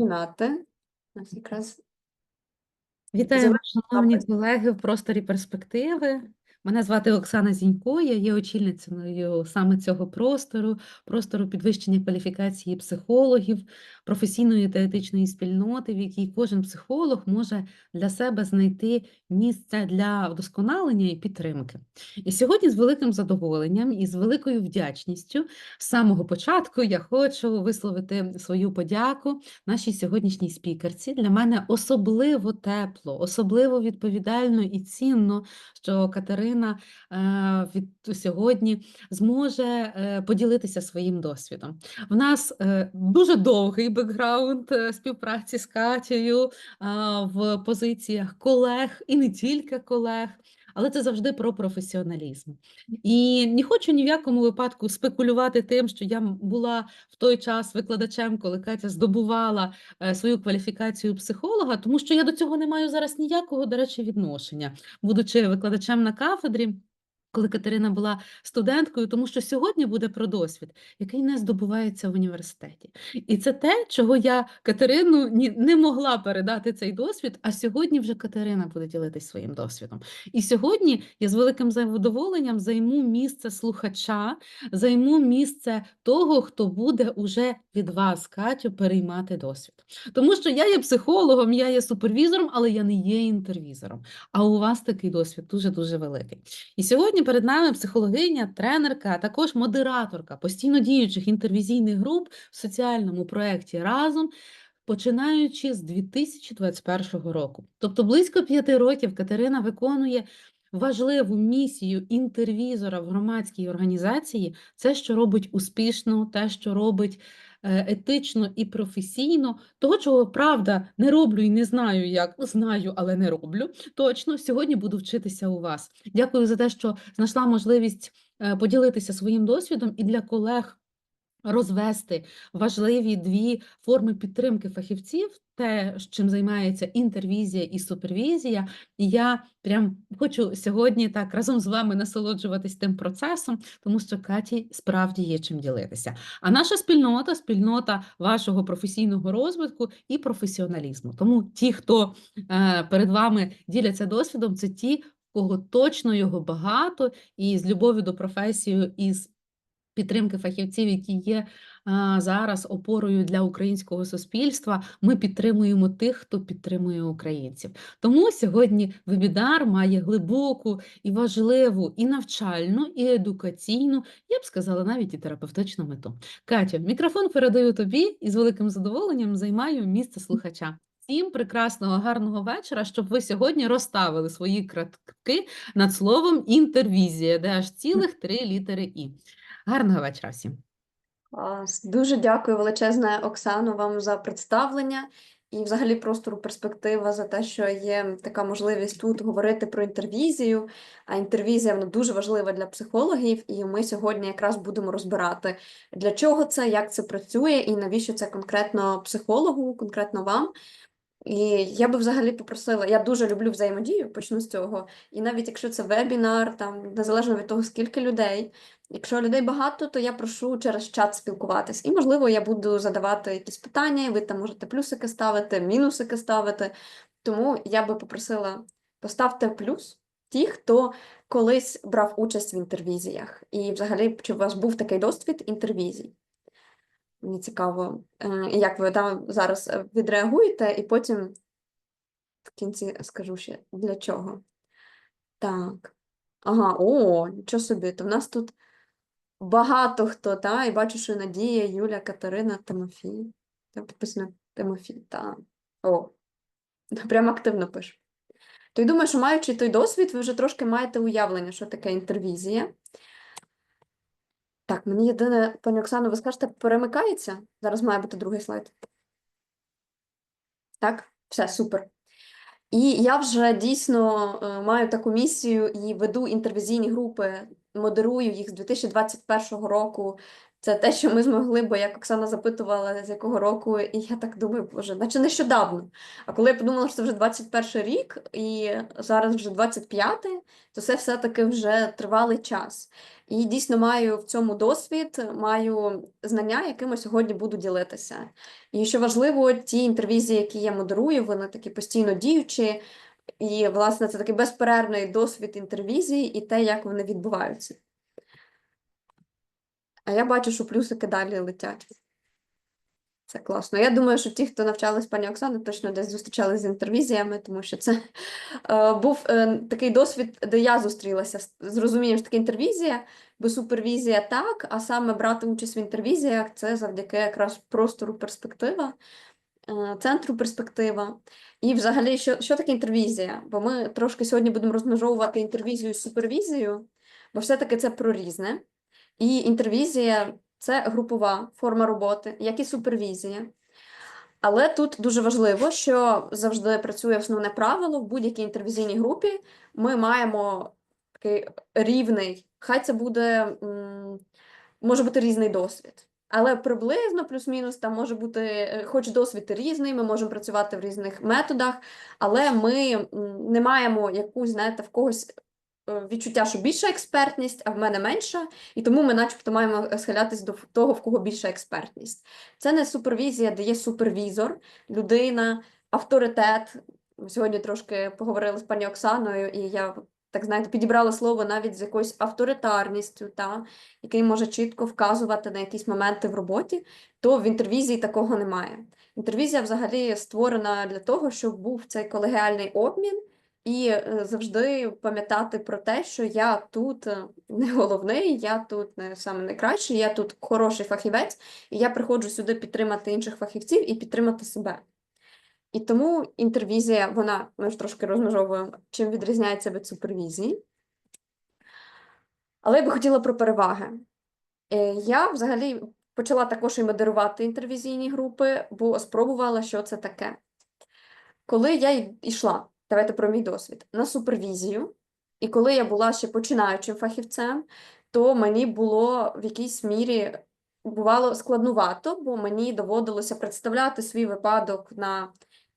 починати. У нас якраз Вітаю, шановні колеги в просторі перспективи. Мене звати Оксана Зінько, я є очільницею саме цього простору, простору підвищення кваліфікації психологів, професійної та етичної спільноти, в якій кожен психолог може для себе знайти місце для вдосконалення і підтримки. І сьогодні з великим задоволенням і з великою вдячністю з самого початку я хочу висловити свою подяку нашій сьогоднішній спікерці. Для мене особливо тепло, особливо відповідально і цінно, що Катерина е, від сьогодні зможе е, поділитися своїм досвідом. В нас е, дуже довгий бекграунд співпраці з Катєю в позиціях колег і не тільки колег. Але це завжди про професіоналізм. І не хочу ні в якому випадку спекулювати тим, що я була в той час викладачем, коли Катя здобувала е, свою кваліфікацію психолога, тому що я до цього не маю зараз ніякого, до речі, відношення, будучи викладачем на кафедрі. Коли Катерина була студенткою, тому що сьогодні буде про досвід, який не здобувається в університеті. І це те, чого я Катерину не могла передати цей досвід, а сьогодні вже Катерина буде ділитись своїм досвідом. І сьогодні я з великим задоволенням займу місце слухача, займу місце того, хто буде уже від вас, Катю, переймати досвід. Тому що я є психологом, я є супервізором, але я не є інтервізором. А у вас такий досвід дуже-дуже великий. І сьогодні перед нами психологиня, тренерка, а також модераторка постійно діючих інтервізійних груп в соціальному проєкті разом. Починаючи з 2021 року. Тобто близько п'яти років Катерина виконує важливу місію інтервізора в громадській організації, це, що робить успішно, те, що робить етично і професійно, того, чого правда не роблю і не знаю, як знаю, але не роблю. Точно сьогодні буду вчитися у вас. Дякую за те, що знайшла можливість е, поділитися своїм досвідом і для колег. Розвести важливі дві форми підтримки фахівців, те, чим займається інтервізія і супервізія. І я прям хочу сьогодні так разом з вами насолоджуватись тим процесом, тому що Каті справді є чим ділитися. А наша спільнота спільнота вашого професійного розвитку і професіоналізму. Тому ті, хто е, перед вами діляться досвідом, це ті, кого точно його багато, і з любов'ю до професії, і з підтримки фахівців, які є зараз опорою для українського суспільства. Ми підтримуємо тих, хто підтримує українців. Тому сьогодні вебінар має глибоку і важливу і навчальну, і едукаційну, я б сказала, навіть і терапевтичну мету. Катю, мікрофон передаю тобі і з великим задоволенням займаю місце слухача. Всім прекрасного, гарного вечора, щоб ви сьогодні розставили свої кратки над словом інтервізія, де аж цілих три літери І. Гарного вечора всім. Дуже дякую величезне Оксану вам за представлення і взагалі простору перспектива за те, що є така можливість тут говорити про інтервізію. А інтервізія вона дуже важлива для психологів, і ми сьогодні якраз будемо розбирати, для чого це, як це працює, і навіщо це конкретно психологу, конкретно вам. І я би взагалі попросила, я дуже люблю взаємодію, почну з цього. І навіть якщо це вебінар, там незалежно від того, скільки людей, якщо людей багато, то я прошу через чат спілкуватись. І, можливо, я буду задавати якісь питання, і ви там можете плюсики ставити, мінусики ставити. Тому я би попросила поставте плюс ті, хто колись брав участь в інтервізіях. І взагалі, чи у вас був такий досвід інтервізій? Мені цікаво, е, як ви там зараз е, відреагуєте, і потім в кінці скажу ще для чого. Так. Ага, о, нічого собі. То в нас тут багато хто, та, і бачу, що Надія, Юля, Катерина, Тимофій. Там підписано Тимофій, та. О, прям активно пише. То й думаю, що маючи той досвід, ви вже трошки маєте уявлення, що таке інтервізія. Так, мені єдине, пані Оксано, ви скажете, перемикається? Зараз має бути другий слайд. Так, все, супер. І я вже дійсно е, маю таку місію і веду інтервізійні групи, модерую їх з 2021 року Це те, що ми змогли, бо як Оксана запитувала, з якого року, і я так думаю, боже, наче нещодавно. А коли я подумала, що це вже 21 рік, і зараз вже 25-й, то це все-таки вже тривалий час. І дійсно маю в цьому досвід, маю знання, якими сьогодні буду ділитися. І що важливо, ті інтервізії, які я модерую, вони такі постійно діючі. І, власне, це такий безперервний досвід інтервізій і те, як вони відбуваються. А я бачу, що плюсики далі летять. Це класно. Я думаю, що ті, хто навчались пані Оксани, точно десь зустрічалися з інтервізіями, тому що це е, був е, такий досвід, де я зустрілася з розумінням, що таке інтервізія, бо супервізія так, а саме брати участь в інтервізіях це завдяки якраз простору перспектива, е, центру перспектива. І взагалі, що, що таке інтервізія? Бо ми трошки сьогодні будемо розмежовувати інтервізію з супервізією, бо все-таки це про різне. І інтервізія це групова форма роботи, як і супервізія. Але тут дуже важливо, що завжди працює основне правило в будь-якій інтервізійній групі. Ми маємо такий рівний, хай це буде, може бути різний досвід. Але приблизно плюс-мінус там може бути, е, хоч досвід різний, ми можемо працювати в різних методах, але ми не маємо якусь, знаєте, в когось відчуття, що більша експертність, а в мене менша, і тому ми, начебто, маємо схилятись до того, в кого більша експертність. Це не супервізія, де є супервізор, людина, авторитет. Ми Сьогодні трошки поговорили з пані Оксаною, і я так знаєте, підібрала слово навіть з якоюсь авторитарністю, та, який може чітко вказувати на якісь моменти в роботі, то в інтервізії такого немає. Інтервізія взагалі створена для того, щоб був цей колегіальний обмін. І е, завжди пам'ятати про те, що я тут е, не головний, я тут не саме найкращий, я тут хороший фахівець, і я приходжу сюди підтримати інших фахівців і підтримати себе. І тому інтервізія, вона, ми ж трошки розмежовуємо, чим відрізняється від супервізії. Але я би хотіла про переваги. Е, Я взагалі почала також і модерувати інтервізійні групи, бо спробувала, що це таке. Коли я йшла, давайте про мій досвід, на супервізію, і коли я була ще починаючим фахівцем, то мені було в якійсь мірі бувало складнувато, бо мені доводилося представляти свій випадок на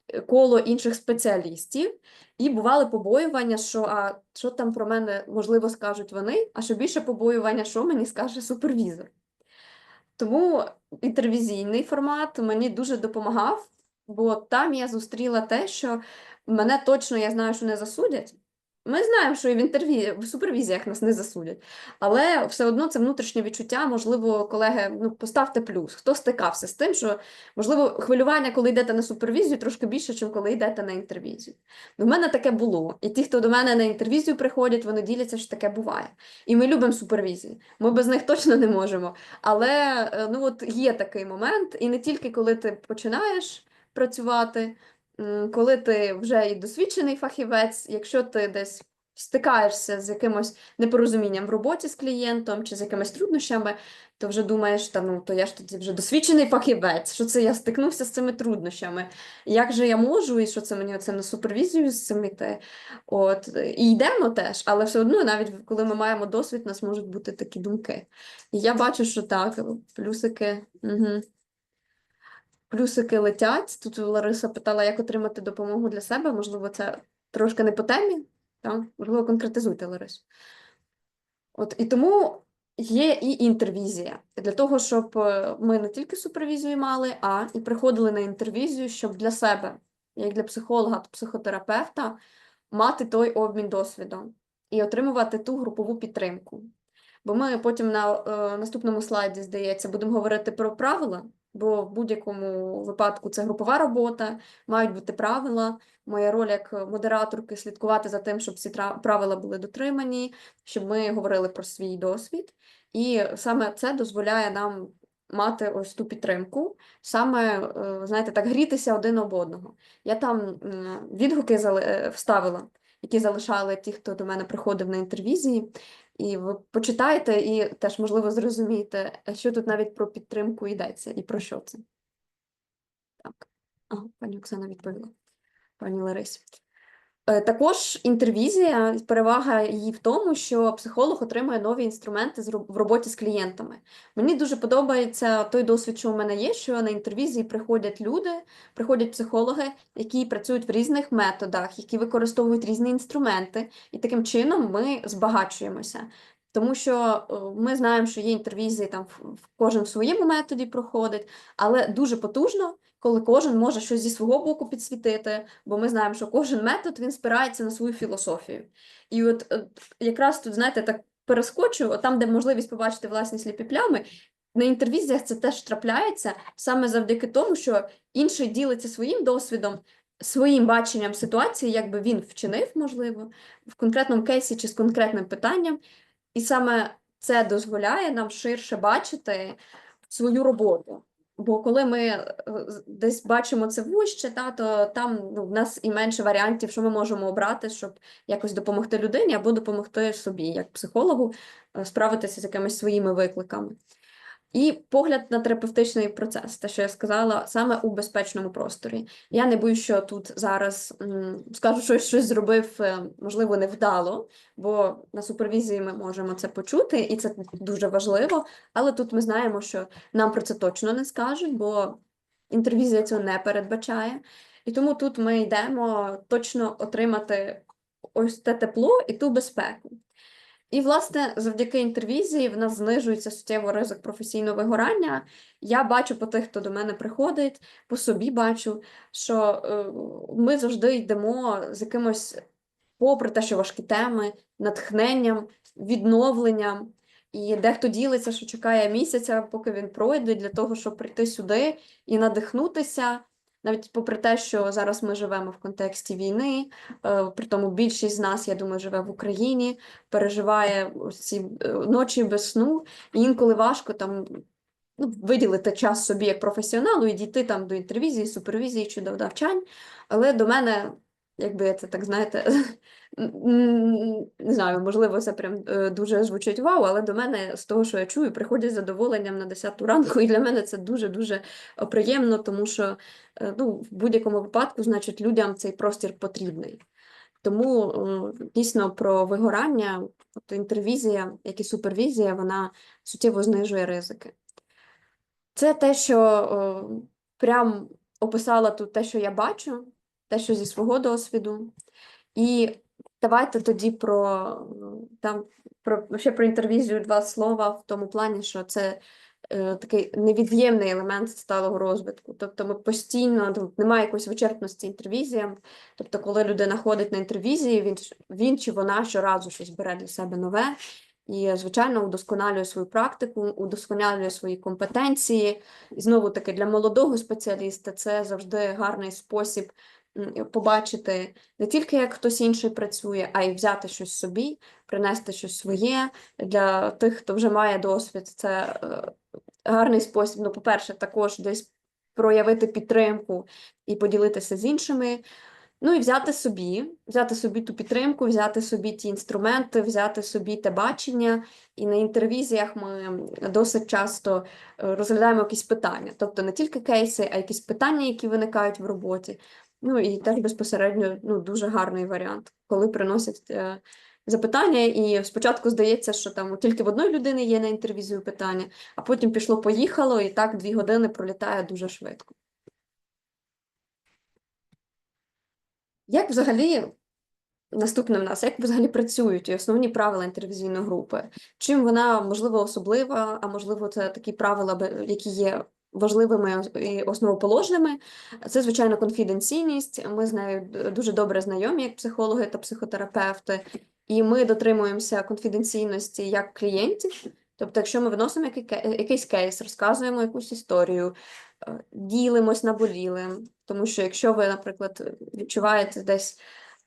е, коло інших спеціалістів, і бували побоювання, що а що там про мене можливо скажуть вони, а що більше побоювання, що мені скаже супервізор. Тому інтервізійний формат мені дуже допомагав, бо там я зустріла те, що мене точно я знаю, що не засудять. Ми знаємо, що і в інтерв'ю в супервізіях нас не засудять, але все одно це внутрішнє відчуття. Можливо, колеги, ну поставте плюс. Хто стикався з тим, що можливо хвилювання, коли йдете на супервізію, трошки більше, ніж коли йдете на інтервізію. У мене таке було. І ті, хто до мене на інтервізію приходять, вони діляться, що таке буває. І ми любимо супервізії. Ми без них точно не можемо. Але е, ну от є такий момент, і не тільки коли ти починаєш працювати, коли ти вже і досвідчений фахівець, якщо ти десь стикаєшся з якимось непорозумінням в роботі з клієнтом чи з якимись труднощами, то вже думаєш, та ну то я ж тоді вже досвідчений фахівець, що це я стикнувся з цими труднощами. Як же я можу, і що це мені оце на супервізію з цим іти? От і йдемо теж, але все одно, навіть коли ми маємо досвід, у нас можуть бути такі думки. І я бачу, що так, плюсики. Угу. Плюсики летять. Тут Лариса питала, як отримати допомогу для себе. Можливо, це трошки не по темі. Так? Можливо, конкретизуйте, Ларису. От і тому є і інтервізія для того, щоб е, ми не тільки супервізію мали, а і приходили на інтервізію, щоб для себе, як для психолога та психотерапевта, мати той обмін досвідом і отримувати ту групову підтримку. Бо ми потім на е, наступному слайді, здається, будемо говорити про правила, бо в будь-якому випадку це групова робота, мають бути правила. Моя роль як модераторки слідкувати за тим, щоб ці правила були дотримані, щоб ми говорили про свій досвід. І саме це дозволяє нам мати ось ту підтримку, саме, е, знаєте, так грітися один об одного. Я там відгуки е, вставила, які залишали ті, хто до мене приходив на інтервізії. І ви почитаєте і теж, можливо, зрозумієте, що тут навіть про підтримку йдеться і про що це. Так. Ага, пані Оксана відповіла. Пані Ларисі. Е, Також інтервізія, перевага її в тому, що психолог отримує нові інструменти в роботі з клієнтами. Мені дуже подобається той досвід, що у мене є, що на інтервізії приходять люди, приходять психологи, які працюють в різних методах, які використовують різні інструменти, і таким чином ми збагачуємося. Тому що е, ми знаємо, що є інтервізії там в кожен в своєму методі проходить, але дуже потужно, коли кожен може щось зі свого боку підсвітити, бо ми знаємо, що кожен метод він спирається на свою філософію. І от е, якраз тут, знаєте, так перескочу, от там, де можливість побачити власні сліпі плями, на інтервізіях це теж трапляється саме завдяки тому, що інший ділиться своїм досвідом, своїм баченням ситуації, як би він вчинив, можливо, в конкретному кейсі чи з конкретним питанням. І саме це дозволяє нам ширше бачити свою роботу. Бо коли ми е, десь бачимо це вище, та, то там ну, в нас і менше варіантів, що ми можемо обрати, щоб якось допомогти людині або допомогти собі, як психологу, е, справитися з якимись своїми викликами. І погляд на терапевтичний процес, те, що я сказала, саме у безпечному просторі. Я не боюсь, що тут зараз скажу, що щось зробив, е, можливо, невдало, бо на супервізії ми можемо це почути, і це дуже важливо. Але тут ми знаємо, що нам про це точно не скажуть, бо інтервізія цього не передбачає. І тому тут ми йдемо точно отримати ось те тепло і ту безпеку. І, власне, завдяки інтервізії в нас знижується суттєво ризик професійного вигорання. Я бачу по тих, хто до мене приходить, по собі бачу, що е, ми завжди йдемо з якимось, попри те, що важкі теми, натхненням, відновленням. І дехто ділиться, що чекає місяця, поки він пройде, для того, щоб прийти сюди і надихнутися. Навіть попри те, що зараз ми живемо в контексті війни, е, при тому більшість з нас, я думаю, живе в Україні, переживає ці е, ночі без сну, і інколи важко там ну, виділити час собі як професіоналу і дійти там до інтервізії, супервізії чи до навчань. Але до мене, якби це так знаєте, не знаю, можливо, це прям е, дуже звучить вау, але до мене з того, що я чую, приходять з задоволенням на 10 ранку, і для мене це дуже-дуже е, приємно, тому що е, ну, в будь-якому випадку, значить, людям цей простір потрібний. Тому дійсно про вигорання, от інтервізія, як і супервізія, вона суттєво знижує ризики. Це те, що прям описала тут те, що я бачу, те, що зі свого досвіду. І давайте тоді про е, там про ще про інтервізію два слова в тому плані, що це е, такий невід'ємний елемент сталого розвитку. Тобто ми постійно ну, немає якоїсь вичерпності інтервізіям. Тобто, коли людина ходить на інтервізії, він, він чи вона щоразу щось бере для себе нове. І, звичайно, удосконалює свою практику, удосконалює свої компетенції. І знову таки для молодого спеціаліста це завжди гарний спосіб побачити не тільки як хтось інший працює, а й взяти щось собі, принести щось своє. Для тих, хто вже має досвід, це е, гарний спосіб. Ну, по-перше, також десь проявити підтримку і поділитися з іншими. Ну і взяти собі, взяти собі ту підтримку, взяти собі ті інструменти, взяти собі те бачення. І на інтервізіях ми досить часто е, розглядаємо якісь питання, тобто не тільки кейси, а якісь питання, які виникають в роботі. Ну і теж безпосередньо ну, дуже гарний варіант, коли приносять е, запитання, і спочатку здається, що там тільки в одної людини є на інтервізію питання, а потім пішло-поїхало, і так дві години пролітає дуже швидко. Як взагалі наступне в нас, як взагалі працюють основні правила інтервізійної групи? Чим вона можливо особлива, а можливо, це такі правила, які є важливими і основоположними? Це, звичайно, конфіденційність. Ми з нею дуже добре знайомі, як психологи та психотерапевти, і ми дотримуємося конфіденційності як клієнтів. Тобто, якщо ми виносимо якийсь кейс, розказуємо якусь історію, е, ділимось наболілим, тому що якщо ви, наприклад, відчуваєте десь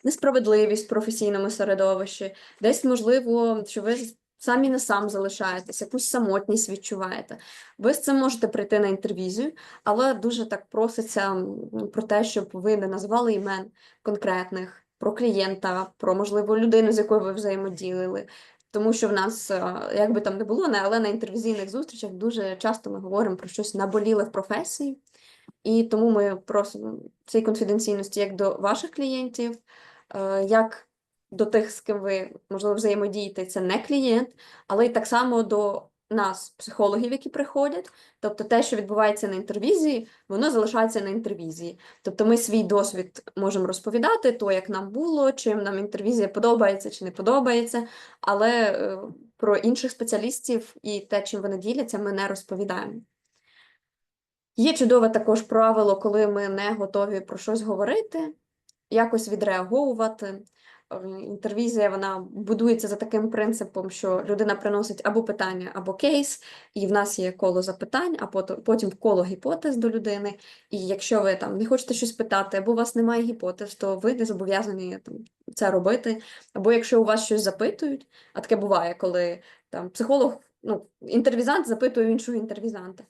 несправедливість в професійному середовищі, десь можливо, що ви самі на сам залишаєтесь, якусь самотність відчуваєте. Ви з цим можете прийти на інтервізію, але дуже так проситься про те, щоб ви не назвали імен конкретних, про клієнта, про можливо людину, з якою ви взаємоділили. Тому що в нас, е, як би там не було, не- але на інтервізійних зустрічах дуже часто ми говоримо про щось наболіле в професії, і тому ми просимо цієї конфіденційності як до ваших клієнтів, е, як до тих, з ким ви, можливо, взаємодієте, це не клієнт, але й так само до нас, психологів, які приходять. Тобто те, що відбувається на інтервізії, воно залишається на інтервізії. Тобто ми свій досвід можемо розповідати, то, як нам було, чим нам інтервізія подобається чи не подобається, але е, про інших спеціалістів і те, чим вони діляться, ми не розповідаємо. Є чудове також правило, коли ми не готові про щось говорити, якось відреаговувати. Інтервізія вона будується за таким принципом, що людина приносить або питання, або кейс, і в нас є коло запитань, а потім коло гіпотез до людини. І якщо ви там не хочете щось питати, або у вас немає гіпотез, то ви не зобов'язані там це робити. Або якщо у вас щось запитують, а таке буває, коли там психолог, ну, інтервізант запитує іншого інтервізанта,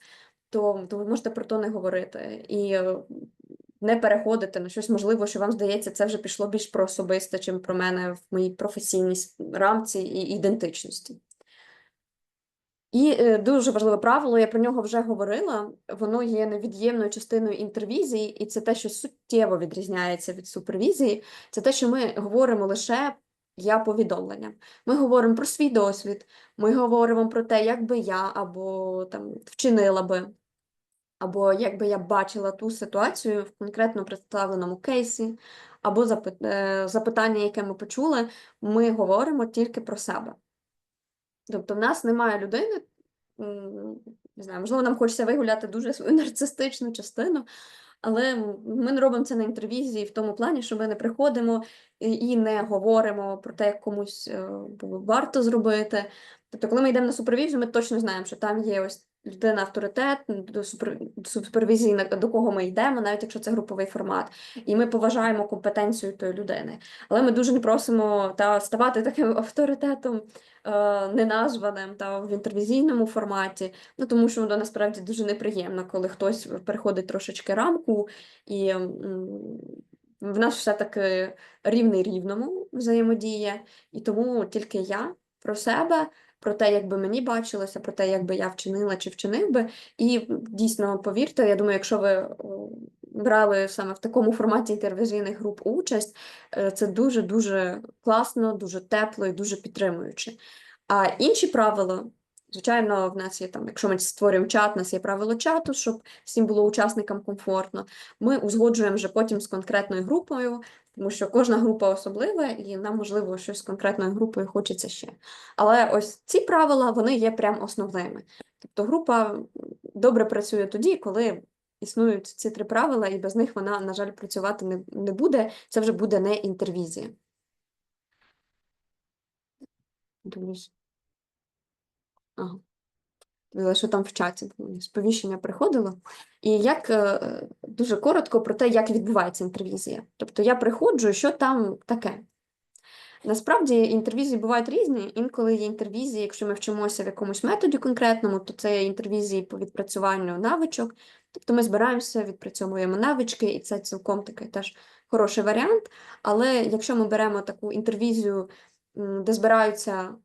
то, то ви можете про то не говорити. І е, не переходити на щось можливо, що вам здається, це вже пішло більш про особисте, чим про мене в моїй професійній рамці і ідентичності. І е, дуже важливе правило, я про нього вже говорила, воно є невід'ємною частиною інтервізії, і це те, що суттєво відрізняється від супервізії, це те, що ми говоримо лише я повідомленням. Ми говоримо про свій досвід, ми говоримо про те, як би я або там вчинила би або якби я бачила ту ситуацію в конкретно представленому кейсі, або е, запитання, яке ми почули, ми говоримо тільки про себе. Тобто, в нас немає людини, не знаю, можливо, нам хочеться вигуляти дуже свою нарцистичну частину, але ми не робимо це на інтервізії в тому плані, що ми не приходимо і не говоримо про те, як комусь е, варто зробити. Тобто, коли ми йдемо на супервізію, ми точно знаємо, що там є ось людина авторитет, до супер, до кого ми йдемо, навіть якщо це груповий формат, і ми поважаємо компетенцію тої людини. Але ми дуже не просимо та ставати таким авторитетом е, неназваним та в інтервізійному форматі. Ну тому що воно насправді дуже неприємно, коли хтось переходить трошечки рамку, і в нас все-таки рівний рівному взаємодія, і тому тільки я про себе. Про те, як би мені бачилося, про те, як би я вчинила чи вчинив би. І дійсно, повірте, я думаю, якщо ви брали саме в такому форматі інтервізійних груп участь, е, це дуже-дуже класно, дуже тепло і дуже підтримуюче. А інші правила, звичайно, в нас є там, якщо ми створюємо чат, у нас є правило чату, щоб всім було учасникам комфортно. Ми узгоджуємо вже потім з конкретною групою, тому що кожна група особлива, і нам, можливо, щось з конкретною групою хочеться ще. Але ось ці правила, вони є прям основними. Тобто група добре працює тоді, коли існують ці три правила, і без них вона, на жаль, працювати не, не буде. Це вже буде не інтервізія. Дивлюсь. Ага. Що там в чаті було, сповіщення приходило. І як е, дуже коротко про те, як відбувається інтервізія. Тобто я приходжу, що там таке. Насправді інтервізії бувають різні. Інколи є інтервізії, якщо ми вчимося в якомусь методі конкретному, то це є інтервізії по відпрацюванню навичок. Тобто ми збираємося, відпрацьовуємо навички, і це цілком такий теж хороший варіант. Але якщо ми беремо таку інтервізію, де збираються,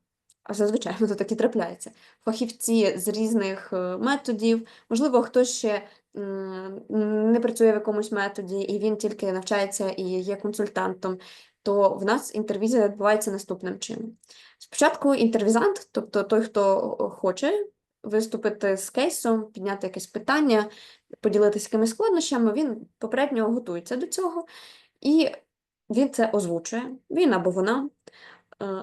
а зазвичай воно так і трапляється, фахівці з різних е, методів, можливо, хтось ще не працює в якомусь методі, і він тільки навчається і є консультантом, то в нас інтервізія відбувається наступним чином. Спочатку інтервізант, тобто той, хто хоче виступити з кейсом, підняти якесь питання, поділитися якимись складнощами, він попередньо готується до цього, і він це озвучує, він або вона, е,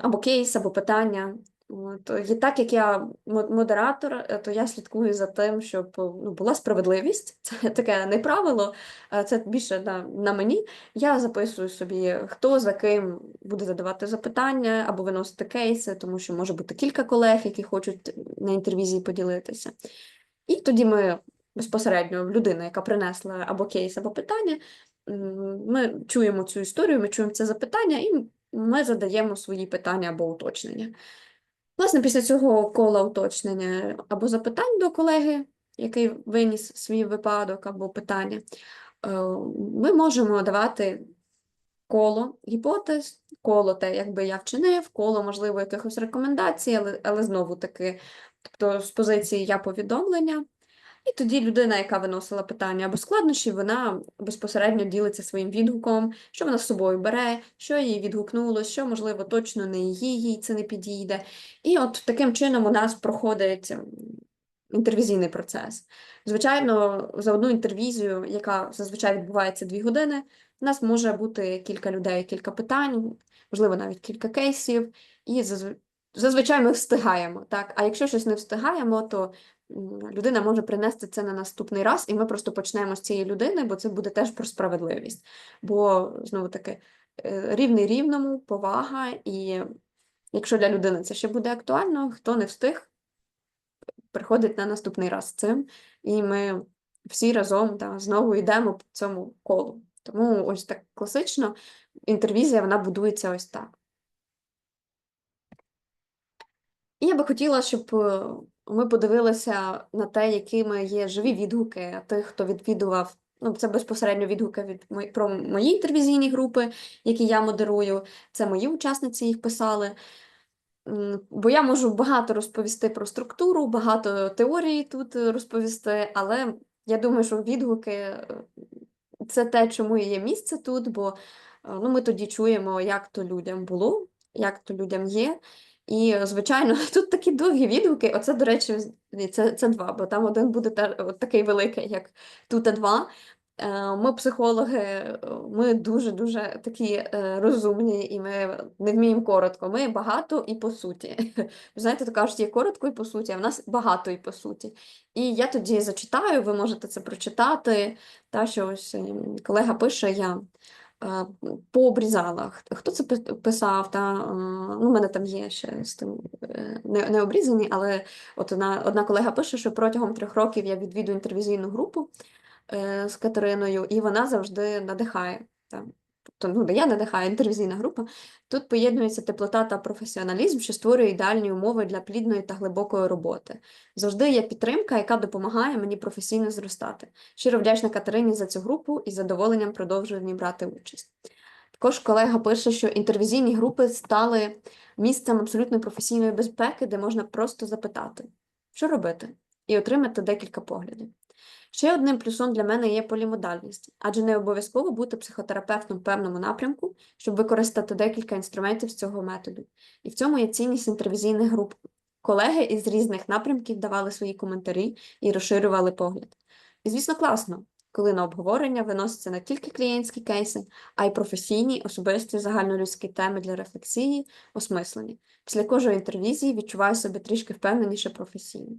або кейс, або питання. От. І так як я модератор, е, то я слідкую за тим, щоб ну, була справедливість. Це таке не правило, е, це більше на, на мені. Я записую собі, хто за ким буде задавати запитання або виносити кейси, тому що може бути кілька колег, які хочуть на інтервізії поділитися. І тоді ми безпосередньо людина, яка принесла або кейс, або питання, ми чуємо цю історію, ми чуємо це запитання, і ми задаємо свої питання або уточнення. Власне, після цього кола уточнення або запитань до колеги, який виніс свій випадок або питання, е, ми можемо давати коло гіпотез, коло те, якби я вчинив, коло, можливо, якихось рекомендацій, але, але знову таки, тобто з позиції я повідомлення. І тоді людина, яка виносила питання або складнощі, вона безпосередньо ділиться своїм відгуком, що вона з собою бере, що їй відгукнуло, що, можливо, точно не їй, їй це не підійде. І от таким чином у нас проходить інтервізійний процес. Звичайно, за одну інтервізію, яка зазвичай відбувається дві години, у нас може бути кілька людей, кілька питань, можливо, навіть кілька кейсів, і зазв- зазвичай ми встигаємо. Так? А якщо щось не встигаємо, то людина може принести це на наступний раз, і ми просто почнемо з цієї людини, бо це буде теж про справедливість. Бо, знову таки, е, рівний рівному, повага, і якщо для людини це ще буде актуально, хто не встиг, приходить на наступний раз з цим, і ми всі разом та, знову йдемо по цьому колу. Тому ось так класично інтервізія вона будується ось так. І я би хотіла, щоб е, ми подивилися на те, якими є живі відгуки тих, хто відвідував. Ну, це безпосередньо відгуки від мої- про мої інтервізійні групи, які я модерую. Це мої учасниці їх писали. Бо я можу багато розповісти про структуру, багато теорії тут розповісти, але я думаю, що відгуки е, це те, чому є місце тут, бо е, ну, ми тоді чуємо, як то людям було, як то людям є. І, звичайно, тут такі довгі відгуки. Оце, до речі, це, це два, бо там один буде та, от такий великий, як тут два. Е, Ми, психологи, ми дуже-дуже такі е, розумні, і ми не вміємо коротко. Ми багато і по суті. Знаєте, то кажуть, є коротко і по суті, а в нас багато і по суті. І я тоді зачитаю, ви можете це прочитати. Та що ось ем, колега пише, я пообрізала. Хт- Хто це писав? Та, е, ну, у мене там є ще з тим е, не, не обрізані, але от одна, одна колега пише, що протягом трьох років я відвідую інтервізійну групу е, з Катериною, і вона завжди надихає. Та. Ну, я надихаю, інтервізійна група. Тут поєднується теплота та професіоналізм, що створює ідеальні умови для плідної та глибокої роботи. Завжди є підтримка, яка допомагає мені професійно зростати. Щиро вдячна Катерині за цю групу і задоволенням продовжую в ній брати участь. Також колега пише, що інтервізійні групи стали місцем абсолютно професійної безпеки, де можна просто запитати, що робити, і отримати декілька поглядів. Ще одним плюсом для мене є полімодальність, адже не обов'язково бути психотерапевтом в певному напрямку, щоб використати декілька інструментів з цього методу. І в цьому є цінність інтервізійних груп. Колеги із різних напрямків давали свої коментарі і розширювали погляд. І, звісно, класно, коли на обговорення виносяться не тільки клієнтські кейси, а й професійні, особисті загальнолюдські теми для рефлексії, осмислення. Після кожної інтервізії відчуваю себе трішки впевненіше професійно.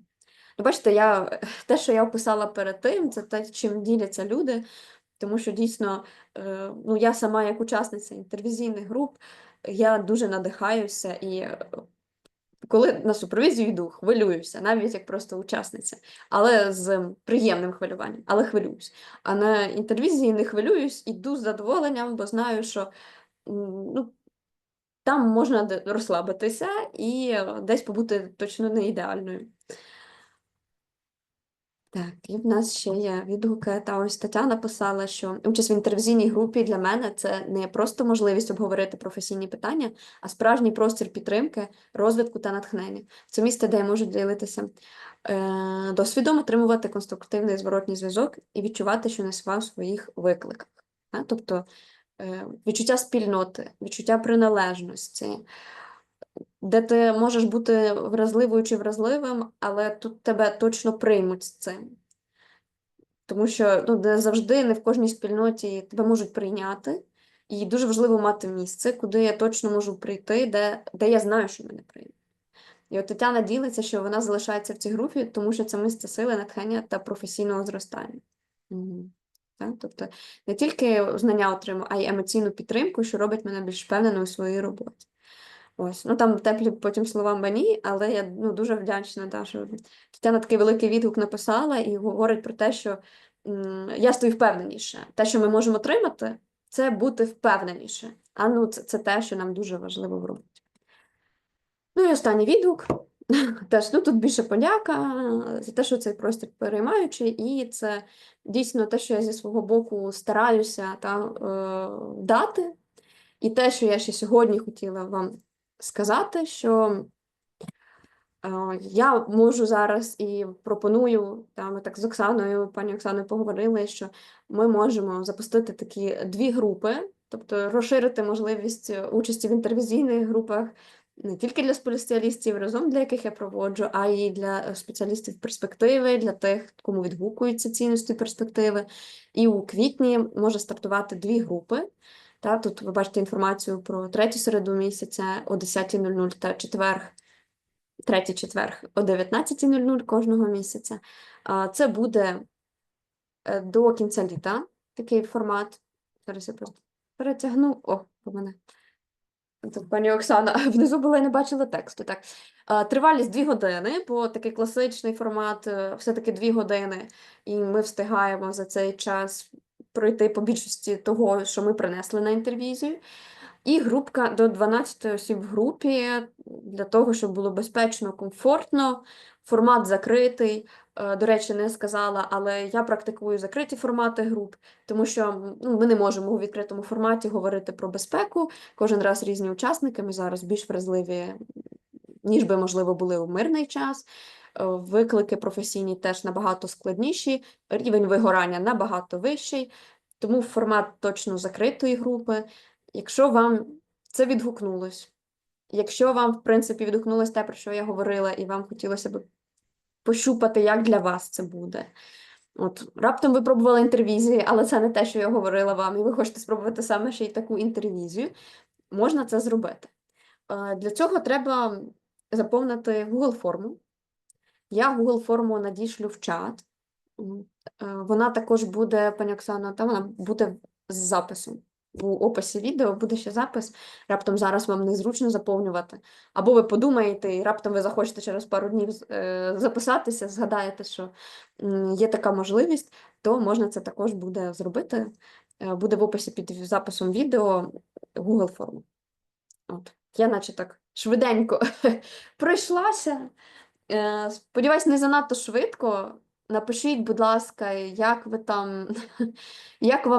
Ну, бачите, я, те, що я описала перед тим, це те, чим діляться люди, тому що дійсно, е, ну, я сама як учасниця інтервізійних груп, я дуже надихаюся і коли на супровізію йду, хвилююся, навіть як просто учасниця, але з приємним хвилюванням, але хвилююсь. А на інтервізії не хвилююсь, іду з задоволенням, бо знаю, що ну, там можна розслабитися і е, десь побути точно не ідеальною. Так, і в нас ще є відгуки. Та ось Тетяна писала, що участь в інтервізійній групі для мене це не просто можливість обговорити професійні питання, а справжній простір підтримки, розвитку та натхнення. Це місце, де я можу ділитися е, досвідом, отримувати конструктивний зворотній зв'язок і відчувати, що несла в своїх викликах. Тобто е, відчуття спільноти, відчуття приналежності, де ти можеш бути вразливою чи вразливим, але тут тебе точно приймуть з цим. Тому що ну, не завжди, не в кожній спільноті тебе можуть прийняти. І дуже важливо мати місце, куди я точно можу прийти, де, де я знаю, що мене приймуть. І от Тетяна ділиться, що вона залишається в цій групі, тому що це місце сили, натхнення та професійного зростання. Мгм. Так? Тобто не тільки знання отримую, а й емоційну підтримку, що робить мене більш впевненою у своїй роботі. Ось, ну там теплі потім слова мені, але я ну, дуже вдячна, да, що Тетяна такий великий відгук написала і говорить про те, що я стою впевненіше. Те, що ми можемо отримати, це бути впевненіше. А ну, це, це те, що нам дуже важливо в роботі. Ну і останній відгук. Теж ну, тут більше подяка за те, що цей простір переймаючий, і це дійсно те, що я зі свого боку стараюся та, е, дати. І те, що я ще сьогодні хотіла вам сказати, що Е, Я можу зараз і пропоную, та ми так з Оксаною, пані Оксаною поговорили, що ми можемо запустити такі дві групи, тобто розширити можливість е, участі в інтервізійних групах не тільки для спеціалістів разом, для яких я проводжу, а й для е, спеціалістів перспективи, для тих, кому відгукуються цінності перспективи. І у квітні може стартувати дві групи. Та, тут ви бачите інформацію про третю середу місяця о 10.00 та четверг, третій четверг о 19.00 кожного місяця. Це буде е, до кінця літа такий формат. Зараз я просто перетягну. О, у мене. Тут пані Оксана внизу була і не бачила тексту. Так. Тривалість 2 години, бо такий класичний формат, е, все-таки 2 години, і ми встигаємо за цей час пройти по більшості того, що ми принесли на інтервізію. І групка до 12 осіб в групі для того, щоб було безпечно, комфортно. Формат закритий. Е, До речі, не сказала, але я практикую закриті формати груп, тому що ну, ми не можемо у відкритому форматі говорити про безпеку. Кожен раз різні учасники. Ми зараз більш вразливі, ніж би, можливо, були у мирний час. Е, Виклики професійні теж набагато складніші, рівень вигорання набагато вищий, тому формат точно закритої групи. Якщо вам це відгукнулось, якщо вам, в принципі, відгукнулось те, про що я говорила, і вам хотілося б пощупати, як для вас це буде. От, раптом ви пробували інтервізії, але це не те, що я говорила вам, і ви хочете спробувати саме ще й таку інтервізію, можна це зробити. Е, Для цього треба заповнити Google форму. Я Google форму надішлю в чат. Е, Вона також буде, пані Оксано, та вона буде з записом. У описі відео буде ще запис. Раптом зараз вам незручно заповнювати. Або ви подумаєте, і раптом ви захочете через пару днів е, записатися, згадаєте, що є така можливість, то можна це також буде зробити. Е, Буде в описі під записом відео Google форму. От. Я наче так швиденько пройшлася. Е, Сподіваюсь, не занадто швидко. Напишіть, будь ласка, як ви там, як вам